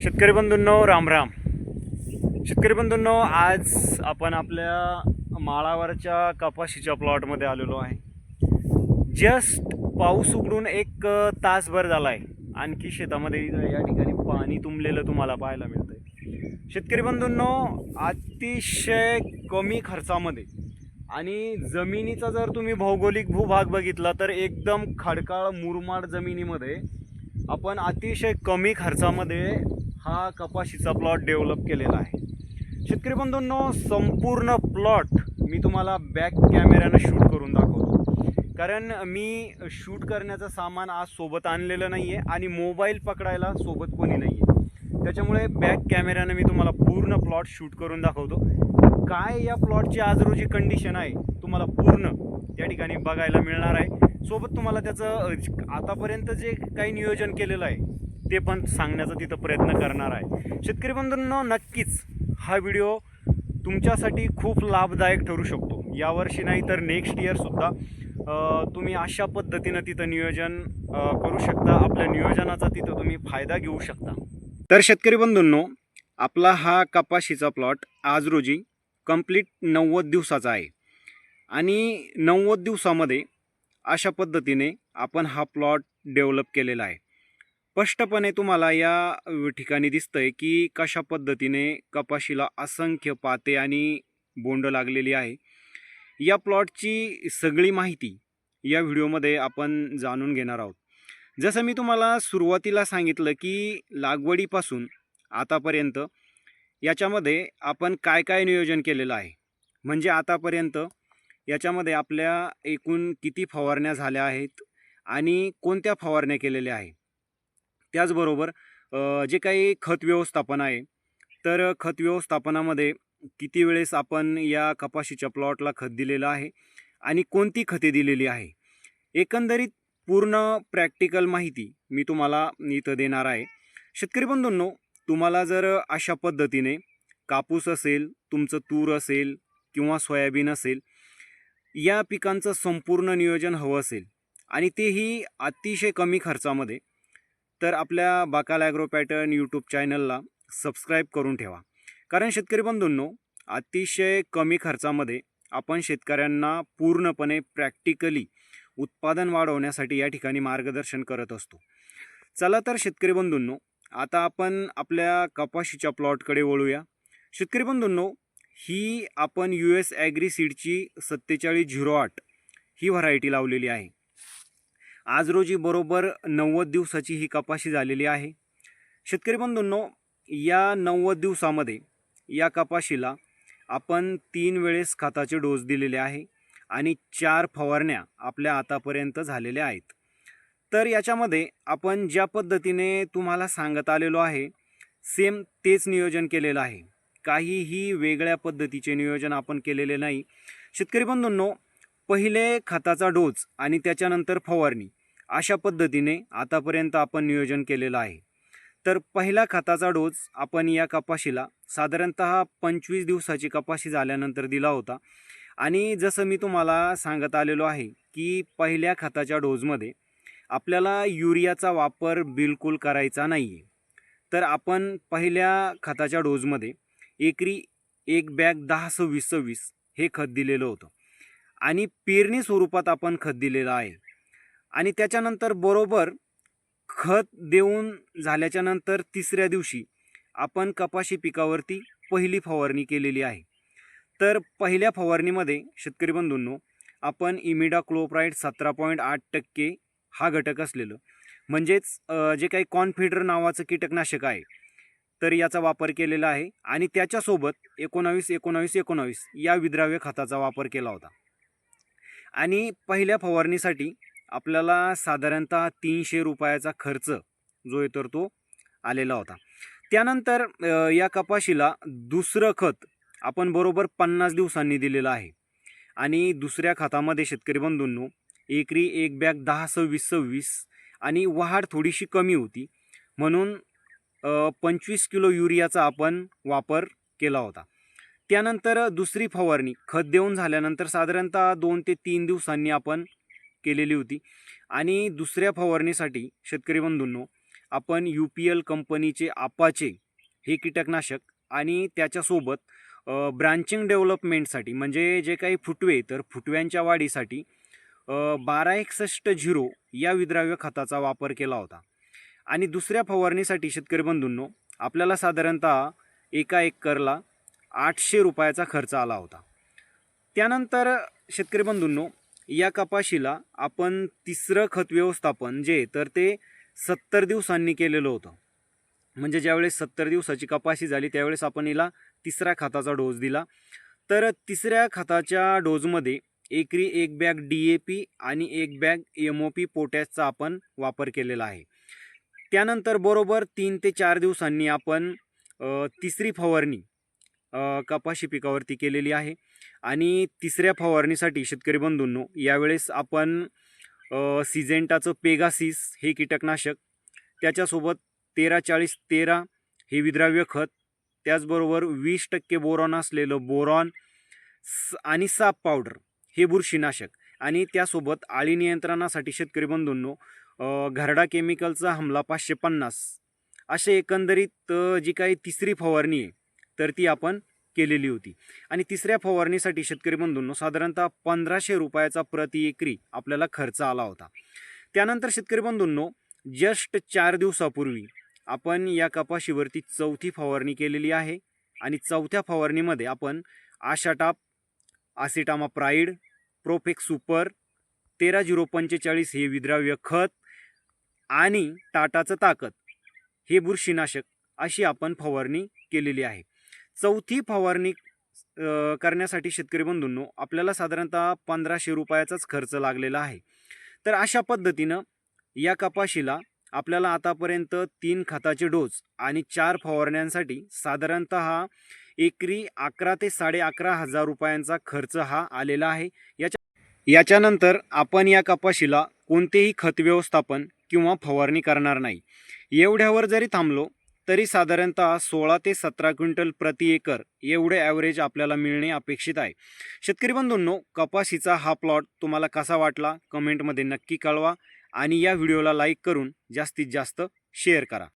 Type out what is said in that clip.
शेतकरी बंधूंनो राम राम. शेतकरी बंधूंनो आज आपण आपल्या माळावरच्या कपाशीच्या प्लॉटमध्ये आलेलो आहे. जस्ट पाऊस उघडून एक तासभर झाला आहे आणखी शेतामध्ये या ठिकाणी पाणी तुंबलेलं तुम्हाला पाहायला मिळतं आहे शेतकरी बंधूंनो अतिशय कमी खर्चामध्ये आणि जमिनीचा जर तुम्ही भौगोलिक भूभाग बघितला तर एकदम खडकाळ मुरमाड जमिनीमध्ये आपण अतिशय कमी खर्चामध्ये हा कपाशीचा प्लॉट डेव्हलप केलेला आहे. शेतकरी बंधूंनो संपूर्ण प्लॉट मी तुम्हाला बॅक कॅमेऱ्यानं शूट करून दाखवतो. कारण मी शूट करण्याचं सामान आज सोबत आणलेलं नाही आहे आणि मोबाईल पकडायला सोबत कोणी नाही आहे त्याच्यामुळे बॅक कॅमेऱ्यानं मी तुम्हाला पूर्ण प्लॉट शूट करून दाखवतो. काय या प्लॉटची आज रोजी कंडिशन आहे तुम्हाला पूर्ण त्या ठिकाणी बघायला मिळणार आहे. सोबत तुम्हाला त्याचं आतापर्यंत जे काही नियोजन केलेलं आहे ते पण सांगण्याचा तिथं प्रयत्न करणार आहे. शेतकरी बंधूंनो नक्कीच हा व्हिडिओ तुमच्यासाठी खूप लाभदायक ठरू शकतो. यावर्षी नाही तर नेक्स्ट इयरसुद्धा तुम्ही अशा पद्धतीनं तिथं नियोजन करू शकता. आपल्या नियोजनाचा तिथं तुम्ही फायदा घेऊ शकता. तर शेतकरी बंधूंनो आपला हा कपाशीचा प्लॉट आज रोजी कंप्लीट नव्वद दिवसाचा आहे. आणि नव्वद दिवसामध्ये अशा पद्धतीने आपण हा प्लॉट डेव्हलप केलेला आहे. स्पष्टपणे तुम्हाला या ठिकाणी दिसतंय की कशा पद्धतीने कपाशीला असंख्य पाते आणि बोंड लागलेली आहे. या प्लॉटची सगळी माहिती या व्हिडिओमध्ये आपण जाणून घेणार आहोत. जसं मी तुम्हाला सुरुवातीला सांगितलं की लागवडीपासून आतापर्यंत याच्यामध्ये आपण काय काय नियोजन केलेलं आहे? म्हणजे आतापर्यंत याच्यामध्ये आपल्या एकूण किती फवारण्या झाल्या आहेत आणि कोणत्या फवारण्या केलेल्या आहेत? त्याचबरोबर जे काही खत व्यवस्थापन आहे तर खत व्यवस्थापनामध्ये किती वेळेस आपण या कपाशीच्या प्लॉटला खत दिलेलं आहे आणि कोणती खते दिलेली आहे? एकंदरीत पूर्ण प्रॅक्टिकल माहिती मी तुम्हाला इथं देणार आहे. शेतकरी बंधूंनो तुम्हाला जर अशा पद्धतीने कापूस असेल तुमचं तूर असेल किंवा सोयाबीन असेल या पिकांचं संपूर्ण नियोजन हवं असेल आणि तेही अतिशय कमी खर्चामध्ये तर आपल्या बाकाल ॲग्रो पॅटर्न यूट्यूब चॅनलला सबस्क्राईब करून ठेवा. कारण शेतकरी बंधूंनो अतिशय कमी खर्चामध्ये आपण शेतकऱ्यांना पूर्णपणे प्रॅक्टिकली उत्पादन वाढवण्यासाठी या ठिकाणी मार्गदर्शन करत असतो. चला तर शेतकरी बंधूंनो आता आपण आपल्या कपाशीच्या प्लॉटकडे वळूया. शेतकरी बंधूंनो ही आपण यू एस ॲग्री सीडची सत्तेचाळीस झिरो आठ ही व्हरायटी लावलेली आहे. आज रोजी बरोबर नव्वद दिवसाची ही कपाशी झालेली आहे. शेतकरी बंधूंनो या नव्वद दिवसामध्ये या कपाशीला आपण तीन वेळेस खताचे डोस दिलेले आहे आणि चार फवारण्या आपल्या आतापर्यंत झालेल्या आहेत. तर याच्यामध्ये आपण ज्या पद्धतीने तुम्हाला सांगत आलेलो आहे सेम तेच नियोजन केलेलं आहे. काहीही वेगळ्या पद्धतीचे नियोजन आपण केलेले नाही. शेतकरी बंधूंनो पहिले खताचा डोस आणि त्याच्यानंतर फवारणी अशा पद्धतीने आतापर्यंत आपण नियोजन केलेलं आहे. तर पहिला खताचा डोस आपण या कपाशीला साधारणत पंचवीस दिवसाची कपाशी झाल्यानंतर दिला होता. आणि जसं मी तुम्हाला सांगत आलेलो आहे की पहिल्या खताच्या डोजमध्ये आपल्याला युरियाचा वापर बिलकुल करायचा नाही आहे तर आपण पहिल्या खताच्या डोजमध्ये एकरी एक बॅग दहा सव्वीस सव्वीस हे खत दिलेलं होतं. आणि पेरणी स्वरूपात आपण खत दिलेलं आहे. आणि त्याच्यानंतर बरोबर खत देऊन झाल्याच्यानंतर तिसऱ्या दिवशी आपण कपाशी पिकावरती पहिली फवारणी केलेली आहे. तर पहिल्या फवारणीमध्ये शेतकरी बंधूंनो आपण इमिडा क्लोप्राईड सतरा पॉईंट आठ टक्के हा घटक असलेलं म्हणजेच जे काही कॉन्फिडर नावाचं कीटकनाशक आहे तर याचा वापर केलेला आहे आणि त्याच्यासोबत एकोणावीस एकोणावीस एकोणावीस या विद्राव्य खताचा वापर केला होता. आणि पहिल्या फवारणीसाठी आपल्याला साधारणतः तीनशे रुपयाचा खर्च जो आहे तर तो आलेला होता. त्यानंतर या कपाशीला दुसरं खत आपण बरोबर पन्नास दिवसांनी दिलेलं आहे. आणि दुसऱ्या खतामध्ये शेतकरी बंधूंनो एकरी एक बॅग दहा सव्वीस सव्वीस आणि वाढ थोडीशी कमी होती. म्हणून पंचवीस किलो युरियाचा आपण वापर केला होता. त्यानंतर दुसरी फवारणी खत देऊन झाल्यानंतर साधारणतः दोन ते तीन दिवसांनी आपण केलेली होती. आणि दुसऱ्या फवारणीसाठी शेतकरी बंधूंनो आपण यू पी एल कंपनीचे आपाचे हे कीटकनाशक आणि त्याच्यासोबत ब्रांचिंग डेव्हलपमेंटसाठी म्हणजे जे काही फुटवे तर फुटव्यांच्या वाढीसाठी बारा एकसष्ट झिरो या विद्राव्य खताचा वापर केला होता. आणि दुसऱ्या फवारणीसाठी शेतकरी बंधूंनो आपल्याला साधारणतः एका एकरला आठशे रुपयाचा खर्च आला होता. त्यानंतर शेतकरी बंधूंनो या कपाशीला आपण तिसरं खत व्यवस्थापन जे तर ते सत्तर दिवसांनी केलेलं होतं. म्हणजे ज्यावेळेस सत्तर दिवसाची कपाशी झाली त्यावेळेस आपण हिला तिसऱ्या खताचा डोस दिला. तर तिसऱ्या खताच्या डोजमध्ये एकरी एक बॅग डी ए पी आणि एक बॅग एम ओ पी पोटॅशचा आपण वापर केलेला आहे. त्यानंतर बरोबर तीन ते चार दिवसांनी आपण तिसरी फवारणी कपाशी पिकावरती केलेली आहे. आणि तिसऱ्या फवारणीसाठी शेतकरी बंधूंनो यावेळेस आपण सिजेंटाचं पेगासिस हे कीटकनाशक त्याच्यासोबत तेरा चाळीस तेरा हे विद्राव्य खत त्याचबरोबर वीस टक्के बोरॉन असलेलं बोरॉन स- आणि साप पावडर हे बुरशीनाशक. आणि त्यासोबत आळी नियंत्रणासाठी शेतकरी बंधूंनो घरडा केमिकलचा हमला पाचशे पन्नास. असे एकंदरीत जी काही तिसरी फवारणी आहे तर ती आपण केलेली होती. आणि तिसऱ्या फवारणीसाठी शेतकरी बंधूंनो साधारणतः पंधराशे रुपयाचा प्रति एकरी आपल्याला खर्च आला होता. त्यानंतर शेतकरी बंधूंनो जस्ट चार दिवसापूर्वी आपण या कपाशीवरती चौथी फवारणी केलेली आहे. आणि चौथ्या फवारणीमध्ये आपण आशाटाप आसिटामा प्राईड प्रोफेक्स सुपर तेरा झिरो पंचेचाळीस हे विद्राव्य खत आणि टाटाचं ताकद हे बुरशीनाशक अशी आपण फवारणी केलेली आहे. चौथी फवारणी करण्यासाठी शेतकरी बंधूंनो आपल्याला साधारणतः पंधराशे रुपयाचाच खर्च लागलेला आहे. तर अशा पद्धतीनं या कपाशीला आपल्याला आतापर्यंत तीन खताचे डोस आणि चार फवारण्यांसाठी साधारणतः एकरी अकरा ते साडे अकरा हजार रुपयांचा खर्च हा आलेला आहे. याच्या याच्यानंतर आपण या कपाशीला कोणतेही खत व्यवस्थापन किंवा फवारणी करणार नाही. एवढ्यावर जरी थांबलो तरी साधारणतः सोळा ते सतरा क्विंटल प्रति एकर एवढे ॲव्हरेज आपल्याला मिळणे अपेक्षित आहे. शेतकरी बंधूंनो कपाशीचा हा प्लॉट तुम्हाला कसा वाटला? कमेंटमध्ये नक्की कळवा आणि या व्हिडिओला लाईक करून जास्तीत जास्त शेअर करा.